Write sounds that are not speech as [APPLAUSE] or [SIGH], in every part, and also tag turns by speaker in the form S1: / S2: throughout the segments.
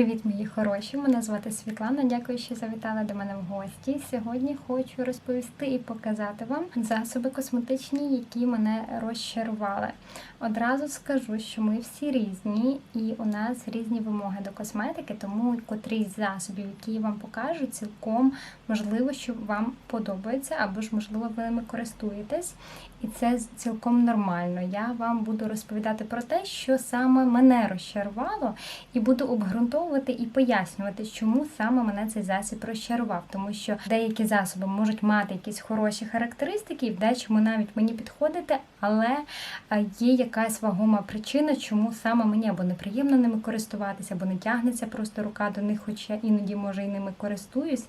S1: Привіт, мої хороші! Мене звати Світлана. Дякую, що завітали до мене в гості. Сьогодні хочу розповісти і показати вам засоби косметичні, які мене розчарували. Одразу скажу, що ми всі різні, і у нас різні вимоги до косметики, тому котрий з засобів, які я вам покажу, цілком можливо, що вам подобається, або ж можливо ви ними користуєтесь. І це цілком нормально. Я вам буду розповідати про те, що саме мене розчарувало, і буду обґрунтовувати і пояснювати, чому саме мене цей засіб розчарував. Тому що деякі засоби можуть мати якісь хороші характеристики, і в дечому навіть мені підходити, але е, є якась вагома причина, чому саме мені або неприємно ними користуватися, або не тягнеться просто рука до них, хоча іноді може і ними користуюсь.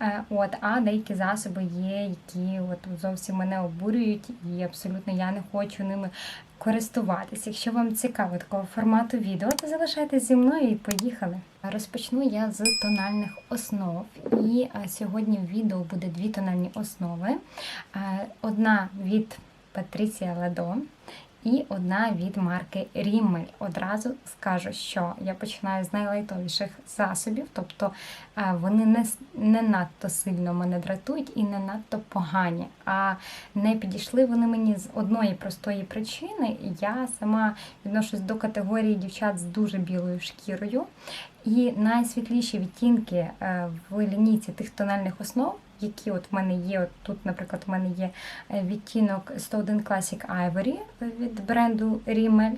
S1: Е, От, а деякі засоби є, які от зовсім мене обурюють, і абсолютно я не хочу ними користуватися. Якщо вам цікаво такого формату відео, то залишайтесь зі мною і поїхали. Розпочну я з тональних основ. І е, сьогодні в відео буде дві тональні основи. Одна від Патрісія Ледо і одна від марки Rimmel. Одразу скажу, що я починаю з найлайтовіших засобів, тобто е, вони не, не надто сильно мене дратують і не надто погані. А не підійшли вони мені з одної простої причини. Я сама відношусь до категорії дівчат з дуже білою шкірою. І найсвітліші відтінки е, в лінійці тих тональних основ, які от в мене є, от тут, наприклад, в мене є е, відтінок 101 Classic Ivory від бренду Rimmel,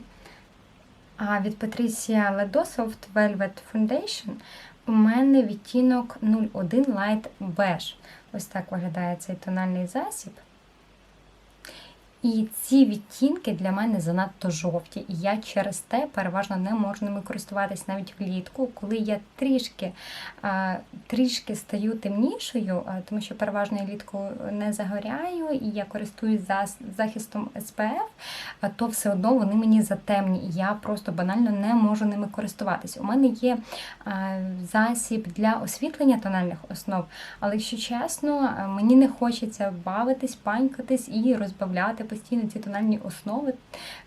S1: а від Patricia Ledo Soft Velvet Foundation у мене відтінок 01 Light Beige. Ось так виглядає цей тональний засіб. І ці відтінки для мене занадто жовті, і я через те переважно не можу ними користуватись навіть влітку, коли я трішки трішки стаю темнішою, тому що переважно я влітку не загоряю, і я користуюсь захистом SPF, то все одно вони мені затемні, і я просто банально не можу ними користуватись. У мене є засіб для освітлення тональних основ, але якщо чесно, мені не хочеться бавитись, панькатись і розбавляти постійно ці тональні основи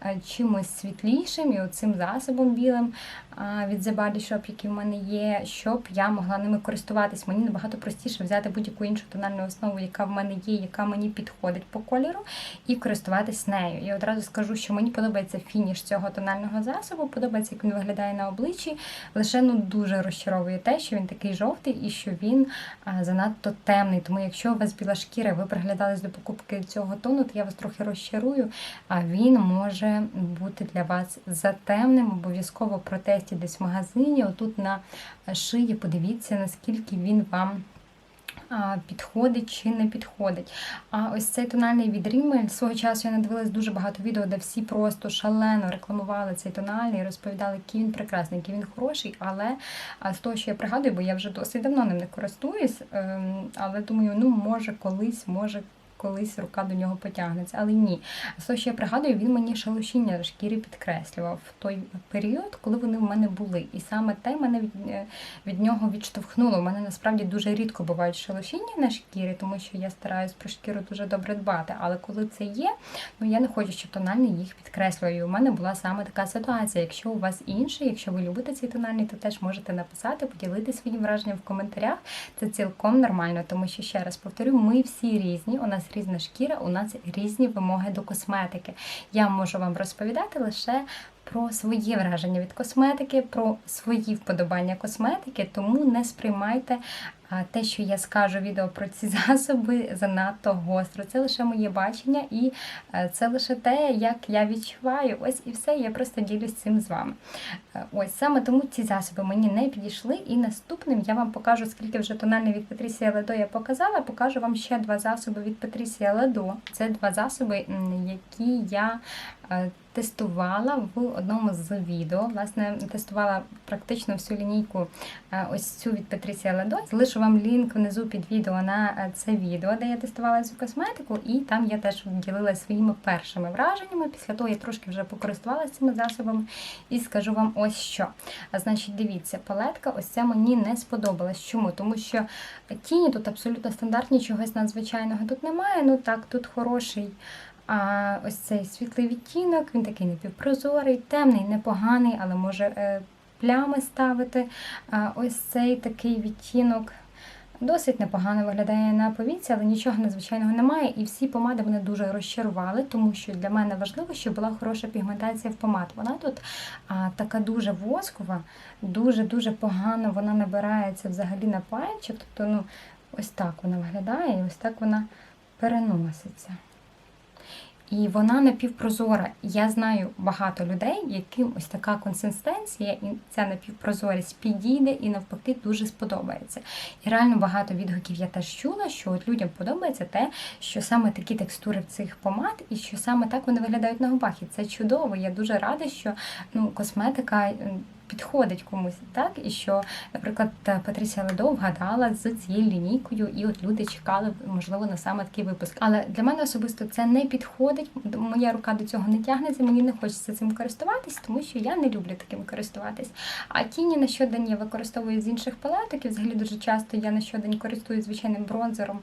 S1: е, чимось світлішим і оцим засобом білим від The Body Shop, який в мене є, щоб я могла ними користуватись. Мені набагато простіше взяти будь-яку іншу тональну основу, яка в мене є, яка мені підходить по кольору, і користуватись нею. І одразу скажу, що мені подобається фініш цього тонального засобу, подобається, як він виглядає на обличчі. Лише ну дуже розчаровує те, що він такий жовтий і що він занадто темний. Тому якщо у вас біла шкіра, ви приглядались до покупки цього тону, то я вас трохи розчарую. А він може бути для вас затемним. Обов'язково протестіть десь в магазині. Отут на шиї подивіться, наскільки він вам. Підходить чи не підходить. А ось цей тональний від Rimmel, свого часу я надивилась дуже багато відео, де всі просто шалено рекламували цей тональний, розповідали, який він прекрасний, який він хороший. Але з того, що я пригадую, бо я вже досить давно ним не користуюсь, ем, але думаю, ну може колись, може. Колись рука до нього потягнеться, але ні. Того, що я пригадую, він мені шелушіння шкірі підкреслював в той період, коли вони в мене були. І саме те мене від, е, від нього відштовхнуло. У мене насправді дуже рідко бувають шелушіння на шкірі, тому що я стараюсь про шкіру дуже добре дбати. Але коли це є, ну я не хочу, щоб тональний їх підкреслював. І у мене була саме така ситуація. Якщо у вас інше, якщо ви любите цей тональний, то теж можете написати, поділитися своїм враженням в коментарях. Це цілком нормально, тому що ще раз повторю, ми всі різні. У нас різна шкіра, у нас різні вимоги до косметики. Я можу вам розповідати лише про свої враження від косметики, про свої вподобання косметики, тому не сприймайте те, що я скажу відео про ці [LAUGHS] засоби, занадто гостро. Це лише моє бачення, і е, це лише те, як я відчуваю. Ось і все. Я просто ділюсь цим з вами. Е, Ось саме тому ці засоби мені не підійшли. І наступним я вам покажу, скільки вже тональний від Patricia Ledo я показала. Покажу вам ще два засоби від Patricia Ledo. Це два засоби, які я тестувала в одному з відео. Власне, тестувала практично всю лінійку е, ось цю від Patricia Ledo. Залишу вам лінк внизу під відео на е, це відео, де я тестувала цю косметику, і там я теж ділилася своїми першими враженнями. Після того я трошки вже покористувалася цими засобами і скажу вам ось що. Значить, дивіться, палетка ось ця мені не сподобалась. Чому? Тому що тіні тут абсолютно стандартні, чогось надзвичайного тут немає. Ну так, тут хороший. А ось цей світлий відтінок, він такий напівпрозорий, темний, непоганий, але може е, плями ставити. А, Ось цей такий відтінок. Досить непогано виглядає на повіці, але нічого надзвичайного немає. І всі помади мене дуже розчарували, тому що для мене важливо, щоб була хороша пігментація в помад. Вона тут а, така дуже воскова, дуже-дуже погано вона набирається взагалі на пальчик. Тобто, ну, ось так вона виглядає, і ось так вона переноситься. І вона напівпрозора. Я знаю багато людей, яким ось така консистенція і ця напівпрозорість підійде і навпаки дуже сподобається. І реально багато відгуків я теж чула, що от людям подобається те, що саме такі текстури в цих помад, і що саме так вони виглядають на губах. І це чудово. Я дуже рада, що ну, косметика. Підходить комусь, так і що, наприклад, Патрісія Ледо вгадала з цією лінійкою, і от люди чекали, можливо, на саме такий випуск. Але для мене особисто це не підходить. Моя рука до цього не тягнеться, мені не хочеться цим користуватись, тому що я не люблю таким користуватись. А тіні на щодень я використовую з інших палеток. І взагалі дуже часто я на щодень користуюсь звичайним бронзером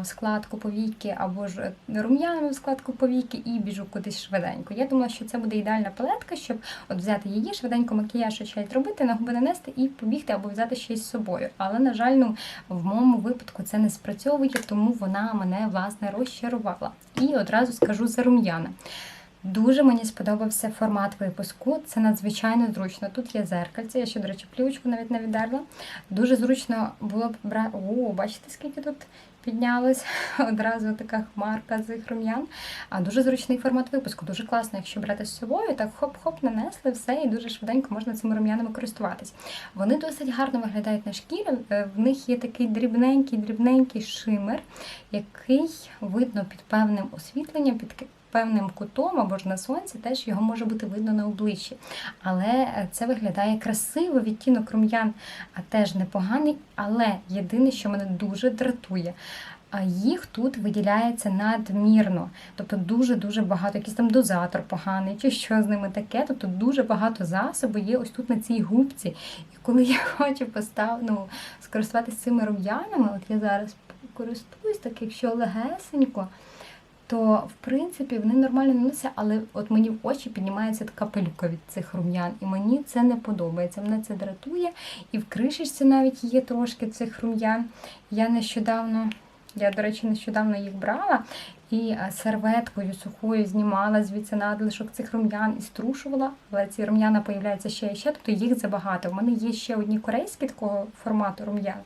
S1: в складку повіки або ж рум'янами в складку повіки і біжу кудись швиденько. Я думала, що це буде ідеальна палетка, щоб от взяти її, швиденько макіяж очей робити, на губи нанести і побігти або взяти щось з собою. Але, на жаль, ну, в моєму випадку це не спрацьовує, тому вона мене власне розчарувала. І одразу скажу за рум'яна. Дуже мені сподобався формат випуску. Це надзвичайно зручно. Тут є зеркальце, я ще, до речі, плівочку навіть не віддерла. Дуже зручно було б брати. О, бачите, скільки тут піднялось [LAUGHS] одразу така хмарка з цих рум'ян. А дуже зручний формат випуску. Дуже класно, якщо брати з собою, так хоп-хоп нанесли все, і дуже швиденько можна цими рум'янами користуватись. Вони досить гарно виглядають на шкірі. Е, В них є такий дрібненький, дрібненький шимер, який видно під певним освітленням, під певним кутом або ж на сонці, теж його може бути видно на обличчі. Але е, це виглядає красиво, відтінок рум'ян теж непоганий. Але єдине, що мене дуже дратує. А їх тут виділяється надмірно, тобто дуже-дуже багато, якийсь там дозатор поганий, чи що з ними таке. Тобто дуже багато засобу є ось тут на цій губці. І коли я [LAUGHS] хочу постав, ну, скористуватися цими рум'янами, от я зараз користуюсь, так якщо легесенько, то в принципі вони нормально наносяться, але от мені в очі піднімається така пилюка від цих рум'ян, і мені це не подобається. Мене це дратує. І в кришечці навіть є трошки цих рум'ян. Я нещодавно, я, до речі, нещодавно їх брала. І серветкою сухою знімала звідси надлишок цих рум'ян і струшувала, але ці рум'яна появляються ще і ще, тобто їх забагато. У мене є ще одні корейські такого формату рум'ян.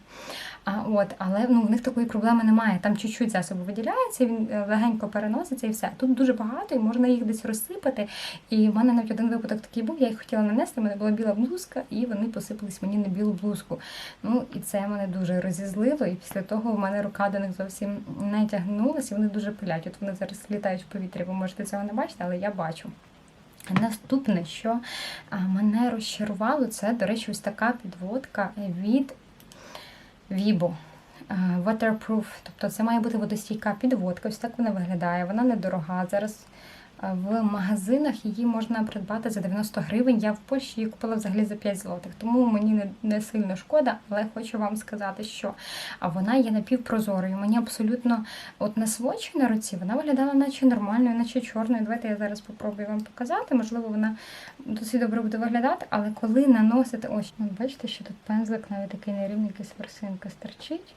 S1: А от, але ну в них такої проблеми немає. Там чуть-чуть засобу виділяється, він е, легенько переноситься і все. Тут дуже багато, і можна їх десь розсипати. І в мене навіть один випадок такий був. Я їх хотіла нанести. в мене була біла блузка, і вони посипались мені на білу блузку. Ну і це мене дуже розізлило. І після того в мене рука до них зовсім не тягнулася. і Вони дуже пилять. От вони зараз літають в повітрі. Ви можете цього не бачити, але я бачу. Наступне, що мене розчарувало, це, до речі, ось така підводка від Vibo. Е, Waterproof, тобто це має бути водостійка підводка. Ось так вона виглядає. Вона недорога. Зараз в магазинах її можна придбати за 90 гривень. Я в Польщі її купила взагалі за 5 злотих, тому мені не, не сильно шкода, але хочу вам сказати, що вона є напівпрозорою. Мені абсолютно от на свочі на руці вона виглядала наче нормальною, наче чорною. Давайте я зараз попробую вам показати. Можливо, вона досить добре буде виглядати, але коли наносите, ось от бачите, що тут пензлик навіть такий нерівний, якась ворсинка стерчить.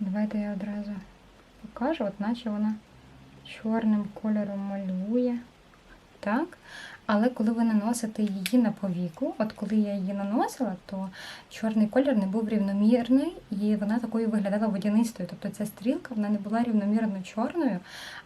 S1: Давайте я одразу покажу, от наче вона чорним кольором малює. Так. Але коли ви наносите її на повіку, от коли я її наносила, то чорний колір не був рівномірний і вона такою виглядала водянистою. Тобто ця стрілка вона не була рівномірно чорною,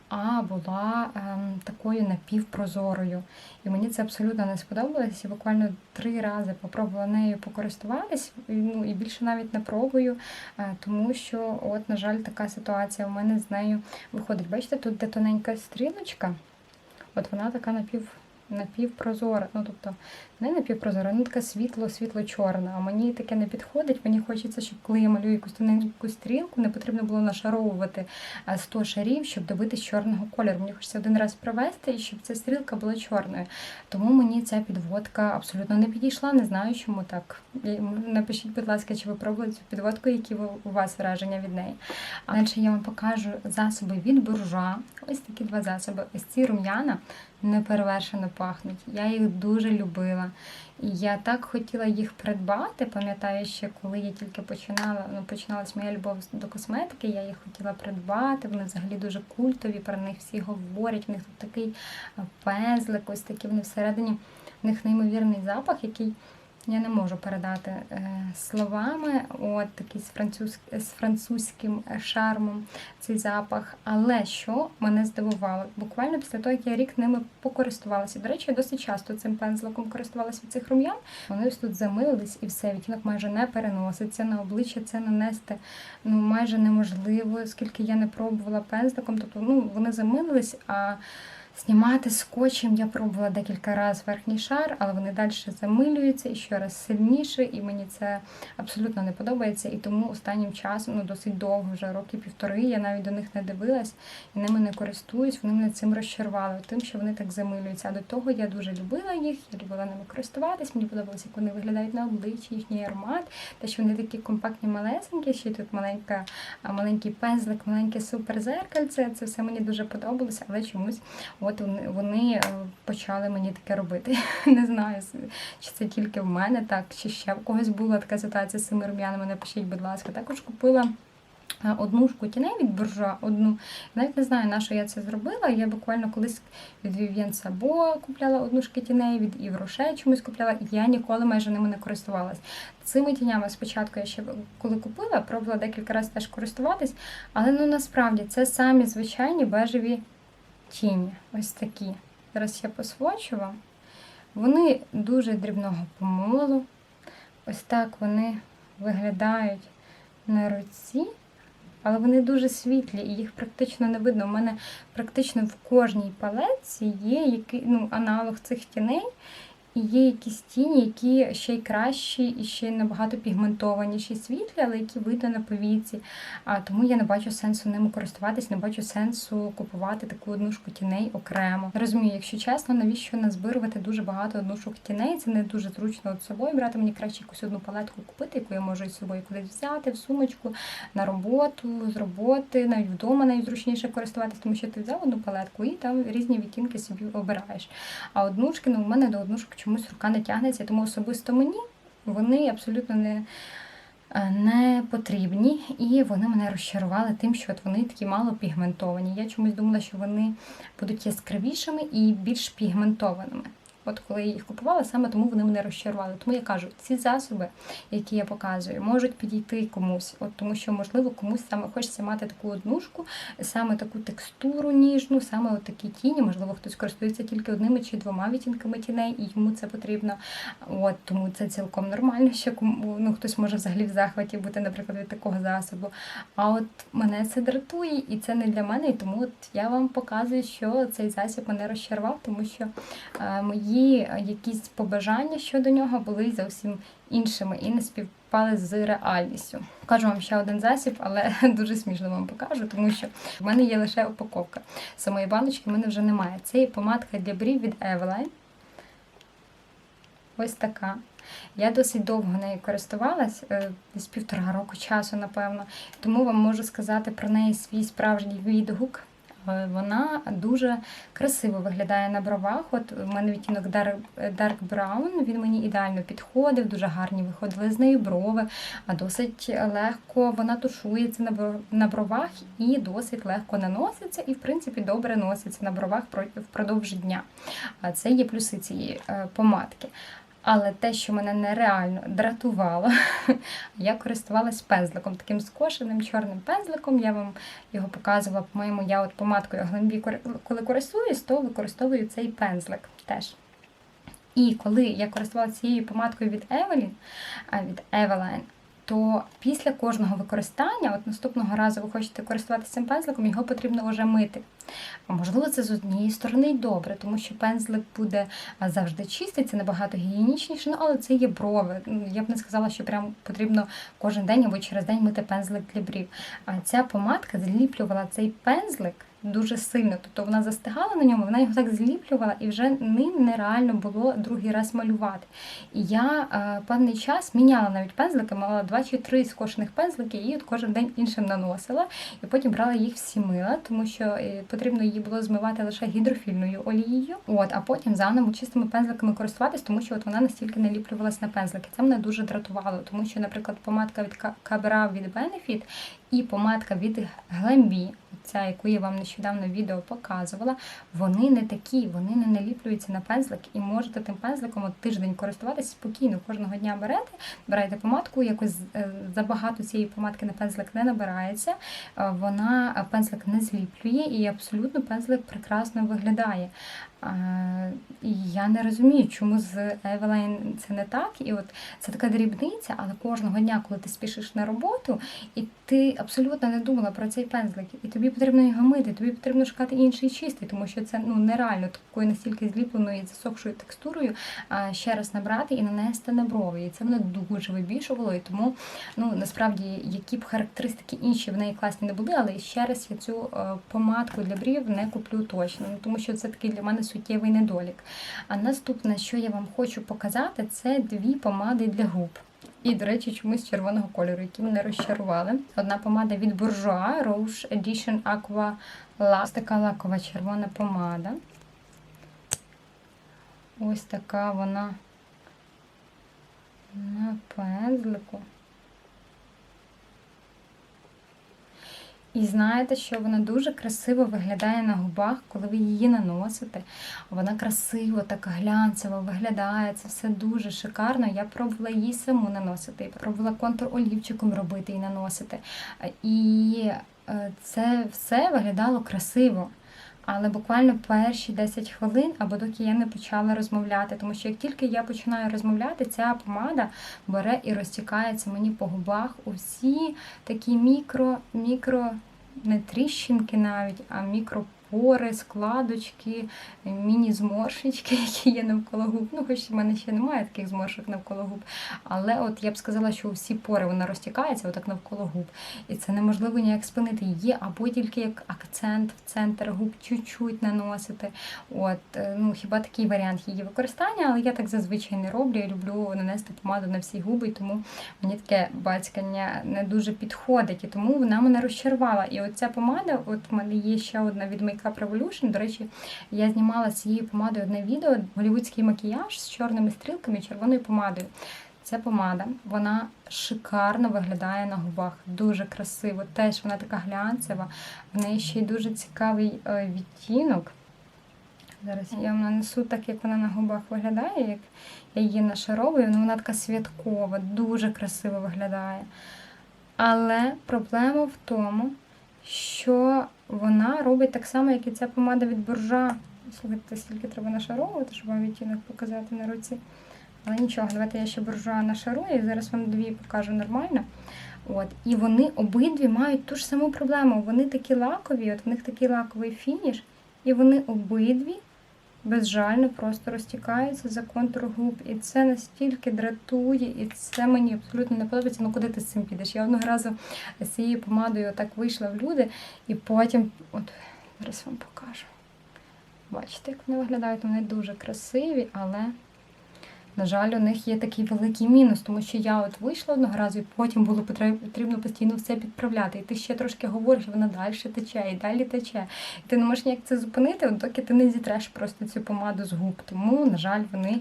S1: а була ем, такою напівпрозорою. І мені це абсолютно не сподобалось. Я буквально три рази попробувала нею покористуватись, ну і більше навіть не пробую, е, тому що, от, на жаль, така ситуація у мене з нею виходить. Бачите, тут де тоненька стрілочка, от вона така напів. Напівпрозора, ну тобто не напівпрозора, вона така світло, світло-чорна. А мені таке не підходить. Мені хочеться, щоб коли я малюю якусь тоненьку стрілку, не потрібно було нашаровувати а, 100 шарів, щоб добитись чорного кольору. Мені хочеться один раз провести, і щоб ця стрілка була чорною. Тому мені ця підводка абсолютно не підійшла. Не знаю, чому так. Напишіть, будь ласка, чи ви пробували цю підводку, які у вас враження від неї. А далі я вам покажу засоби від буржуа. Ось такі два засоби. Ось ці рум'яна неперевершено пахнуть. Я їх дуже любила. І я так хотіла їх придбати. Пам'ятаю, ще коли я тільки починала, ну починалась моя любов до косметики, я їх хотіла придбати. Вони взагалі дуже культові, про них всі говорять. В них тут такий пензлик, ось такий вони всередині. В них неймовірний запах, який я не можу передати е, словами. От такий з, француз, з французьким шармом цей запах. Але що мене здивувало? Буквально після того, як я рік ними покористувалася. До речі, я досить часто цим пензликом користувалася від цих рум'ян. Вони ось тут замилились і все, відтінок майже не переноситься. На обличчя це нанести ну майже неможливо, оскільки я не пробувала пензликом. Тобто ну, вони замилились, а Знімати скотчем я пробувала декілька разів верхній шар, але вони далі замилюються і ще раз сильніше, і мені це абсолютно не подобається. І тому останнім часом, ну досить довго, вже роки півтори, я навіть до них не дивилась і ними не користуюсь. Вони мене цим розчарували, тим, що вони так замилюються. А до того я дуже любила їх, я любила ними користуватись. Мені подобалося, як вони виглядають на обличчі, їхній аромат, те, що вони такі компактні, малесенькі, ще тут маленька, маленький пензлик, маленьке суперзеркальце. Це все мені дуже подобалося, але чомусь. От вони е, почали мені таке робити. [LAUGHS] Не знаю, чи це тільки в мене так, чи ще в когось була така ситуація з цими рум'янами. Напишіть, будь ласка. Також купила. Е, одну шку тіней від буржуа, одну. Навіть не знаю, на що я це зробила. Я буквально колись від Vivien Sabo купляла одну шки тіней, від Rocher чомусь купляла, я ніколи майже ними не користувалась. Цими тінями спочатку я ще коли купила, пробувала декілька разів теж користуватись, але ну насправді це самі звичайні бежеві тіні. Ось такі. Зараз я посвочу вам. Вони дуже дрібного помолу. Ось так вони виглядають на руці, але вони дуже світлі і їх практично не видно. У мене практично в кожній палетці є який, ну, аналог цих тіней. І є якісь тіні, які ще й кращі, і ще й набагато пігментованіші, світлі, але які видно на повіці. А тому я не бачу сенсу ними користуватись, не бачу сенсу купувати таку однушку тіней окремо. Розумію, якщо чесно, навіщо назбирувати дуже багато однушок тіней? Це не дуже зручно от собою брати. Мені краще якусь одну палетку купити, яку я можу із собою кудись взяти в сумочку на роботу, з роботи, навіть вдома найзручніше користуватись, тому що ти взяв одну палетку і там різні відтінки собі обираєш. А однушки, ну в мене до однушок чомусь рука не тягнеться, тому особисто мені вони абсолютно не е, не потрібні, і вони мене розчарували тим, що от вони такі мало пігментовані. Я чомусь думала, що вони будуть яскравішими і більш пігментованими. От коли я їх купувала, саме тому вони мене розчарували. Тому я кажу, ці засоби, які я показую, можуть підійти комусь, от тому що, можливо, комусь саме хочеться мати таку однушку, саме таку текстуру ніжну, саме от такі тіні. Можливо, хтось користується тільки одними чи двома відтінками тіней, і йому це потрібно. От тому це цілком нормально, що ну, хтось може взагалі в захваті бути, наприклад, від такого засобу. А от мене це дратує, і це не для мене. І тому от я вам показую, що цей засіб мене розчарував, тому що е, мої мої якісь побажання щодо нього були зовсім іншими і не співпали з реальністю. Покажу вам ще один засіб, але [LAUGHS] дуже смішно вам покажу, тому що в мене є лише упаковка. Самої баночки в мене вже немає. Це є помадка для брів від Eveline. Ось така. Я досить довго нею користувалась, е, десь півтора року часу, напевно. Тому вам можу сказати про неї свій справжній відгук. Е, вона дуже красиво виглядає на бровах. От у мене відтінок Dark Brown, він мені ідеально підходив, дуже гарні виходили з неї брови, а досить легко вона тушується на бровах і досить легко наноситься, і, в принципі, добре носиться на бровах впродовж дня. Це є плюси цієї е, помадки. Але те, що мене нереально дратувало, [LAUGHS] я користувалась пензликом, таким скошеним чорним пензликом. Я вам його показувала, по-моєму, я от помадкою глимбі, коли користуюсь, то використовую цей пензлик теж. І коли я користувалася цією помадкою від Evelyn, від Eveline, то після кожного використання, от наступного разу ви хочете користуватися цим пензликом, його потрібно вже мити. А можливо, це з однієї сторони й добре, тому що пензлик буде завжди чистий, це набагато гігієнічніше, ну, але це є брови. Ну, я б не сказала, що прям потрібно кожен день або через день мити пензлик для брів. А ця помадка зліплювала цей пензлик дуже сильно. Тобто вона застигала на ньому, вона його так зліплювала, і вже ним нереально було другий раз малювати. І я е, певний час міняла навіть пензлики, мала два чи три скошених пензлики, і от кожен день іншим наносила. І потім брала їх всі мила, тому що е, потрібно її було змивати лише гідрофільною олією. От, а потім заново чистими пензликами користуватись, тому що от вона настільки наліплювалась на пензлики. Це мене дуже дратувало, тому що, наприклад, помадка від Кабера від Benefit і помадка від Glambi, ця, яку я вам нещодавно відео показувала, вони не такі, вони не наліплюються на пензлик і можете тим пензликом от тиждень користуватися спокійно. Кожного дня берете, берете помадку, якось е, забагато цієї помадки на пензлик не набирається, е, вона е, пензлик не зліплює і абсолютно пензлик прекрасно виглядає. І я не розумію, чому з Eveline це не так. І от це така дрібниця, але кожного дня, коли ти спішиш на роботу, і ти абсолютно не думала про цей пензлик, і тобі потрібно його мити, тобі потрібно шукати інший чистий, тому що це ну нереально такою настільки зліпленою і засохшою текстурою ще раз набрати і нанести на брови. І це мене дуже вибішувало. І тому ну насправді які б характеристики інші в неї класні не були, але ще раз я цю е, помадку для брів не куплю точно, ну тому що це такий для мене суттєвий недолік. А наступне, що я вам хочу показати, це дві помади для губ. І, до речі, чомусь червоного кольору, які мене розчарували. Одна помада від Bourjois Rouge Edition Aqua Last. Така лакова червона помада. Ось така вона на пензлику. І знаєте, що вона дуже красиво виглядає на губах, коли ви її наносите. Вона красиво, так глянцево виглядає. Це все дуже шикарно. Я пробувала її саму наносити. Пробувала контур олівчиком робити і наносити. І е, це все виглядало красиво. Але буквально перші 10 хвилин, або доки я не почала розмовляти, тому що як тільки я починаю розмовляти, ця помада бере і розтікається мені по губах усі такі мікро-мікро, не тріщинки навіть, а мікро пори, складочки, міні-зморшечки, [LAUGHS] які є навколо губ. Ну, хоч в мене ще немає таких зморшок навколо губ. Але от я б сказала, що всі пори вона розтікається отак навколо губ. І це неможливо ніяк спинити її, або тільки як акцент в центр губ чуть-чуть наносити. От, е, ну, Хіба такий варіант її використання, але я так зазвичай не роблю. Я люблю нанести помаду на всі губи, тому мені таке бацькання не дуже підходить. І тому вона мене розчарувала. І оця помада, от в мене є ще одна від Makeup Revolution. До речі, я знімала з цією помадою одне відео голівудський макіяж з чорними стрілками і червоною помадою. Ця помада, вона шикарно виглядає на губах, дуже красиво. Теж вона така глянцева, в неї ще й дуже цікавий е, відтінок. Зараз я вам нанесу так, як вона на губах виглядає, як я її нашаровую, вона така святкова, дуже красиво виглядає. Але проблема в тому, що вона робить так само, як і ця помада від боржа. Слухайте, скільки треба нашаровувати, щоб вам відтінок показати на руці. Але нічого, давайте я ще боржа нашарую, і зараз вам дві покажу нормально. От. І вони обидві мають ту ж саму проблему. Вони такі лакові, от в них такий лаковий фініш, і вони обидві безжально просто розтікаються за контур губ. І це настільки дратує, і це мені абсолютно не подобається. Ну куди ти з цим підеш? Я одного разу з цією помадою так вийшла в люди, і потім, от зараз вам покажу. Бачите, як вони виглядають, вони дуже красиві, але. На жаль, у них є такий великий мінус, тому що я от вийшла одного разу, і потім було потрібно постійно все підправляти. І ти ще трошки говориш, вона далі тече, і далі тече. І ти не можеш ніяк це зупинити, доки ти не зітреш просто цю помаду з губ. Тому, на жаль, вони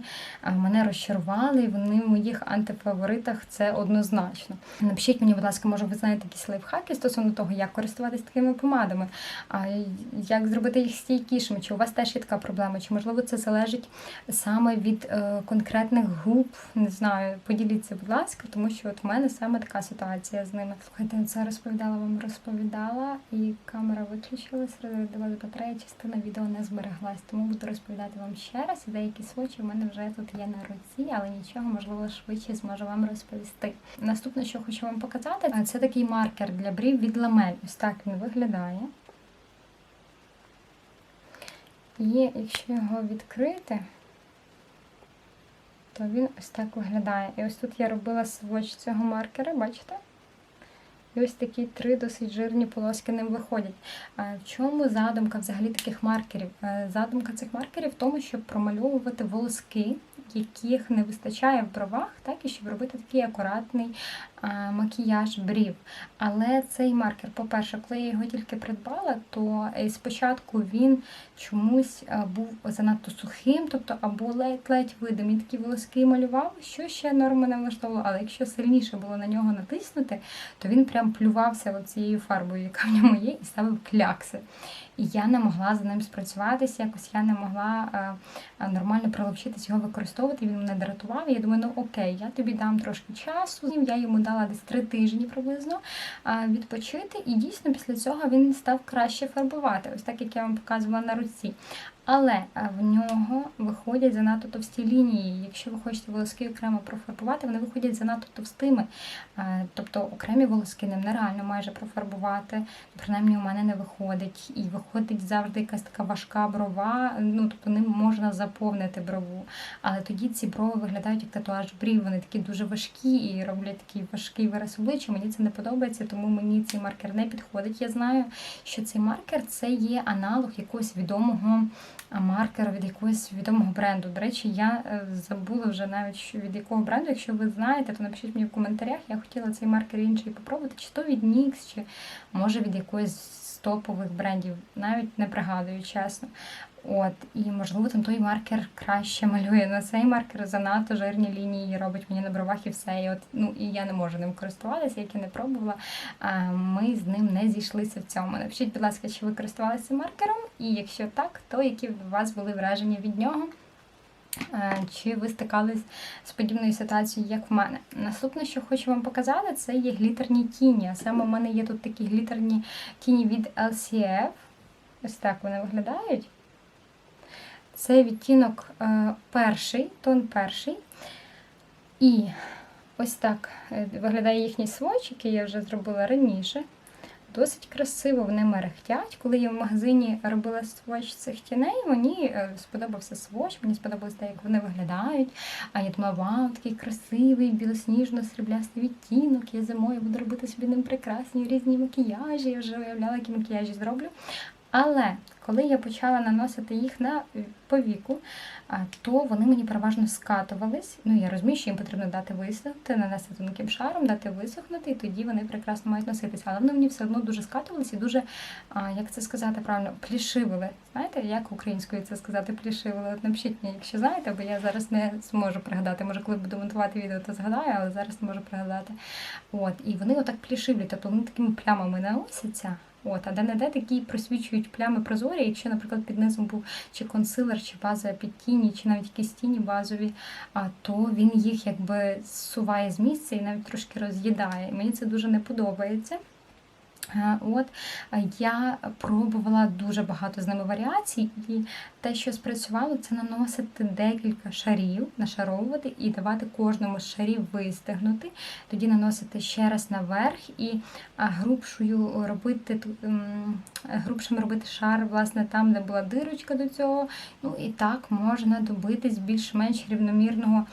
S1: мене розчарували, і вони в моїх антифаворитах це однозначно. Напишіть мені, будь ласка, може, ви знаєте якісь лайфхаки стосовно того, як користуватися такими помадами, а як зробити їх стійкішими, чи у вас теж є така проблема, чи можливо це залежить саме від е, конкретних губ, не знаю, поділіться, будь ласка, тому що от в мене саме така ситуація з ними. Слухайте, це розповідала вам, розповідала, і камера виключилась, розрядилась батарея, частина відео не збереглась. Тому буду розповідати вам ще раз. Деякі свочі в мене вже тут є на руці, але нічого, можливо, швидше зможу вам розповісти. Наступне, що хочу вам показати, це такий маркер для брів від ламель. Ось так він виглядає. І якщо його відкрити, то він ось так виглядає. І ось тут я робила сводч цього маркера, бачите? І ось такі три досить жирні полоски ним виходять. В чому задумка взагалі таких маркерів? Е, Задумка цих маркерів в тому, щоб промальовувати волоски, яких не вистачає в бровах, так і щоб робити такий акуратний макіяж брів. Але цей маркер, по-перше, коли я його тільки придбала, то е, спочатку він чомусь е, був занадто сухим, тобто або ледь-ледь видимі такі волоски малював, що ще норми не влаштовувало. Але якщо сильніше було на нього натиснути, то він прям плювався цією фарбою, яка в ньому є, і ставив клякси. І я не могла за ним спрацюватися, якось я не могла е, е, нормально приловчитись його використовувати. Він мене дратував. І я думаю, ну окей, я тобі дам трошки часу. Я йому дала десь три тижні приблизно відпочити, і дійсно після цього він став краще фарбувати, ось так як я вам показувала на руці. Але е, в нього виходять занадто товсті лінії. Якщо ви хочете волоски окремо профарбувати, вони виходять занадто товстими. Е, Тобто окремі волоски ним нереально майже профарбувати. Принаймні у мене не виходить. І виходить завжди якась така важка брова. Ну тобто ним можна заповнити брову. Але тоді ці брови виглядають як татуаж брів. Вони такі дуже важкі і роблять такий важкий вираз обличчя. Мені це не подобається, тому мені цей маркер не підходить. Я знаю, що цей маркер це є аналог якогось відомого маркера від якогось відомого бренду. До речі, я е, забула вже навіть від якого бренду. Якщо ви знаєте, то напишіть мені в коментарях. Я хотіла цей маркер інший попробувати, чи то від NYX, чи може від якоїсь з топових брендів. Навіть не пригадую, чесно. От, і можливо там той маркер краще малює. На цей маркер занадто жирні лінії робить мені на бровах і все. І от ну і я не можу ним користуватися, як я не пробувала. А ми з ним не зійшлися в цьому. Напишіть, будь ласка, чи ви користувалися маркером, і якщо так, то які у вас були враження від нього? Чи ви стикались з подібною ситуацією, як в мене? Наступне, що хочу вам показати, це є глітерні тіні. Саме в мене є тут такі глітерні тіні від LCF. Ось так вони виглядають. Це відтінок е, перший, тон перший. І ось так е, виглядає їхній сводч, який я вже зробила раніше. Досить красиво вони мерехтять. Коли я в магазині робила сводч цих тіней, мені е, сподобався сводч, мені сподобалося те, як вони виглядають. А я думала, вау, такий красивий, білосніжно-сріблястий відтінок. Я зимою буду робити собі ним прекрасні різні макіяжі. Я вже уявляла, які макіяжі зроблю. Але коли я почала наносити їх на повіку, то вони мені переважно скатувались. Ну, я розумію, що їм потрібно дати висохнути, нанести тонким шаром, дати висохнути, і тоді вони прекрасно мають носитися. Але вони мені все одно дуже скатувалися і дуже, як це сказати правильно, плішивили. Знаєте, як українською це сказати, плішивили? От напишіть мені, якщо знаєте, бо я зараз не зможу пригадати. Може, коли буду монтувати відео, то згадаю, але зараз не можу пригадати. От, і вони отак плішивлять, тобто вони такими плямами наносяться. От, а де-не-де такі просвічують плями прозорі, якщо, наприклад, під низом був чи консилер, чи база під тіні, чи навіть якісь тіні базові, а то він їх якби зсуває з місця і навіть трошки роз'їдає. І мені це дуже не подобається. Е, От е, я пробувала дуже багато з ними варіацій, і те, що спрацювало, це наносити декілька шарів, нашаровувати і давати кожному з шарів вистигнути. Тоді наносити ще раз наверх і а, грубшою робити грубшим робити шар, власне, там, де була дирочка до цього. Ну і так можна добитись більш-менш рівномірного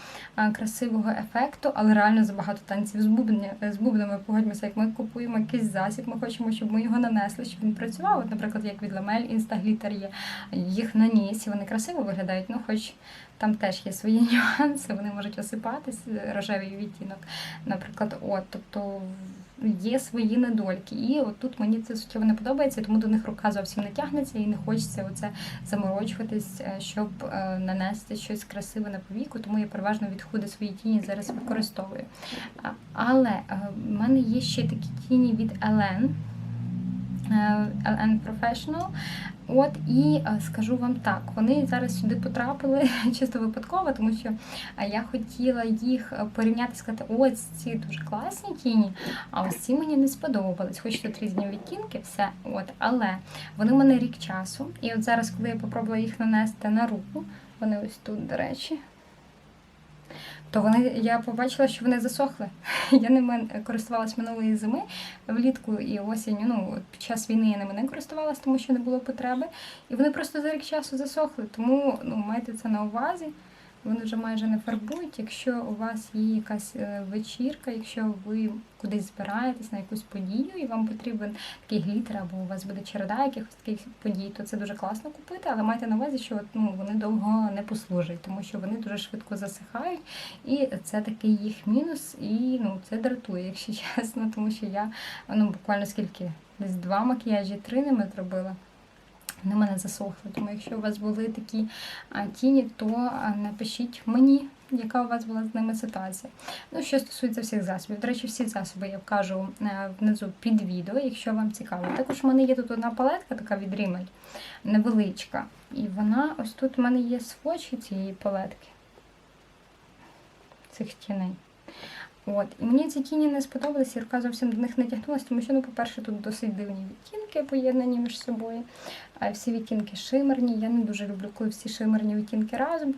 S1: красивого ефекту, але реально забагато танців з бубня з бубнами. Погодьмося, як ми купуємо якийсь засіб, ми хочемо, щоб ми його нанесли, щоб він працював. От, наприклад, як від Ламель Інстаглітер є, їх наніс, і вони красиво виглядають. Ну, хоч там теж є свої [LAUGHS] нюанси, вони можуть осипатись, рожевий відтінок, наприклад, от, тобто. Є свої недольки, і от тут мені це суттєво не подобається, тому до них рука зовсім не тягнеться і не хочеться оце заморочуватись, е, щоб е, нанести щось красиве на повіку, тому я переважно відходи свої тіні зараз використовую. Але е, в мене є ще такі тіні від LN, е, LN Professional. От і е, скажу вам так, вони зараз сюди потрапили [LAUGHS] чисто випадково, тому що е, я хотіла їх е, порівняти, сказати, ось ці дуже класні тіні, а ось ці мені не сподобались. Хоч тут різні відтінки, все. От, але вони в мене рік часу. І от зараз, коли я попробувала їх нанести на руку, вони ось тут, до речі. То вони я побачила, що вони засохли. [LAUGHS] Я ними користувалась минулої зими влітку і осінь. Ну під час війни я ними не користувалась, тому що не було потреби. І вони просто за рік часу засохли. Тому ну майте це на увазі. Вони вже майже не фарбують. Якщо у вас є якась е, вечірка, якщо ви кудись збираєтесь на якусь подію і вам потрібен такий глітер, або у вас буде череда якихось таких подій, то це дуже класно купити, але майте на увазі, що ну, вони довго не послужать, тому що вони дуже швидко засихають, і це такий їх мінус, і ну, це дратує, якщо [LAUGHS] чесно, тому що я ну, буквально скільки десь два макіяжі, три ними зробила. Вони в мене засохли. Тому якщо у вас були такі тіні, то напишіть мені, яка у вас була з ними ситуація. Ну, що стосується всіх засобів. До речі, всі засоби я вкажу е, внизу під відео, якщо вам цікаво. Також в мене є тут одна палетка, така від Rimmel, невеличка. І вона ось тут у мене є свочі цієї палетки. Цих тіней. От. І мені ці тіні не сподобалися, і рука зовсім до них не тягнулася, тому що, ну, по-перше, тут досить дивні відтінки поєднані між собою. А всі відтінки шимерні. Я не дуже люблю, коли всі шимерні відтінки разом.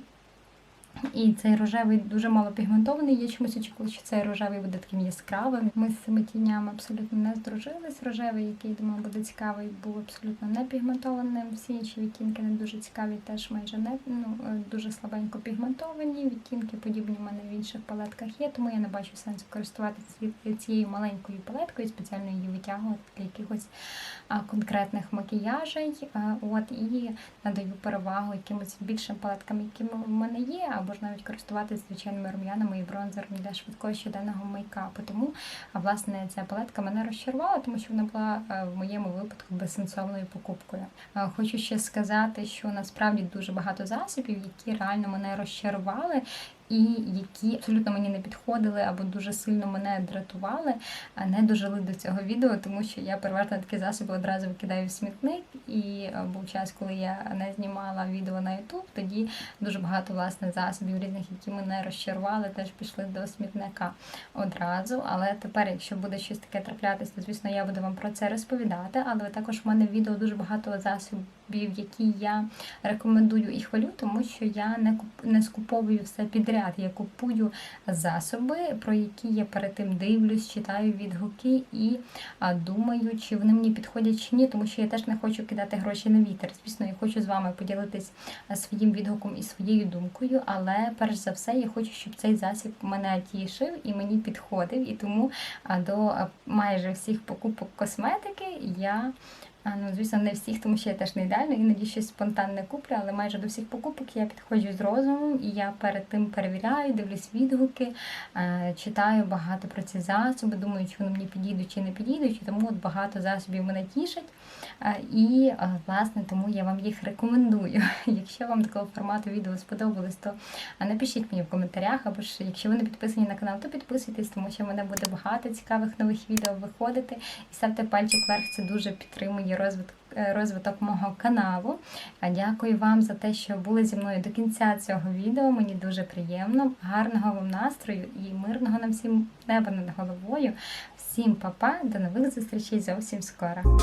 S1: І цей рожевий дуже мало пігментований. Я чомусь очікувала, що цей рожевий буде таким яскравим. Ми з цими тінями абсолютно не здружились. Рожевий, який думаю, буде цікавий, був абсолютно не пігментованим. Всі інші відтінки не дуже цікаві, теж майже не ну, е, дуже слабенько пігментовані. Відтінки подібні в мене в інших палетках є, тому я не бачу сенсу користуватися цією маленькою палеткою, спеціально її витягувати для якихось конкретних макіяжей. От і надаю перевагу якимось більшим палеткам, які в мене є, або ж навіть користуватися звичайними рум'янами і бронзером для швидкого щоденного мейкапу. Тому, а, власне, ця палетка мене розчарувала, тому що вона була е, в моєму випадку безсенсовною покупкою. Е, Хочу ще сказати, що насправді дуже багато засобів, які реально мене розчарували. І які абсолютно мені не підходили або дуже сильно мене дратували, а не дожили до цього відео, тому що я переважно такі засоби одразу викидаю в смітник. І е, був час, коли я не знімала відео на YouTube, тоді дуже багато власне засобів різних, які мене розчарували, теж пішли до смітника одразу. Але тепер, якщо буде щось таке траплятися, то звісно я буду вам про це розповідати. Але також в мене відео дуже багато засобів, які я рекомендую і хвалю, тому що я не не скуповую все підряд. Я купую засоби, про які я перед тим дивлюсь, читаю відгуки і думаю, чи вони мені підходять чи ні, тому що я теж не хочу кидати гроші на вітер. Звісно, я хочу з вами поділитись своїм відгуком і своєю думкою, але перш за все я хочу, щоб цей засіб мене тішив і мені підходив. І тому до майже всіх покупок косметики я. А, Ну, звісно, не всіх, тому що я теж не ідеально, іноді щось спонтанне куплю, але майже до всіх покупок я підходжу з розумом, і я перед тим перевіряю, дивлюсь відгуки, е, читаю багато про ці засоби, думаю, чи вони мені підійдуть чи не підійдуть, тому от багато засобів мене тішать. Е, І, е, власне, тому я вам їх рекомендую. [LAUGHS] Якщо вам такого формату відео сподобалось, то напишіть мені в коментарях, або ж якщо ви не підписані на канал, то підписуйтесь, тому що в мене буде багато цікавих нових відео виходити. І ставте пальчик вверх, це дуже підтримує розвиток. е, Розвиток мого каналу. Дякую вам за те, що були зі мною до кінця цього відео. Мені дуже приємно. Гарного вам настрою і мирного нам всім неба над головою. Всім па-па, до нових зустрічей зовсім скоро.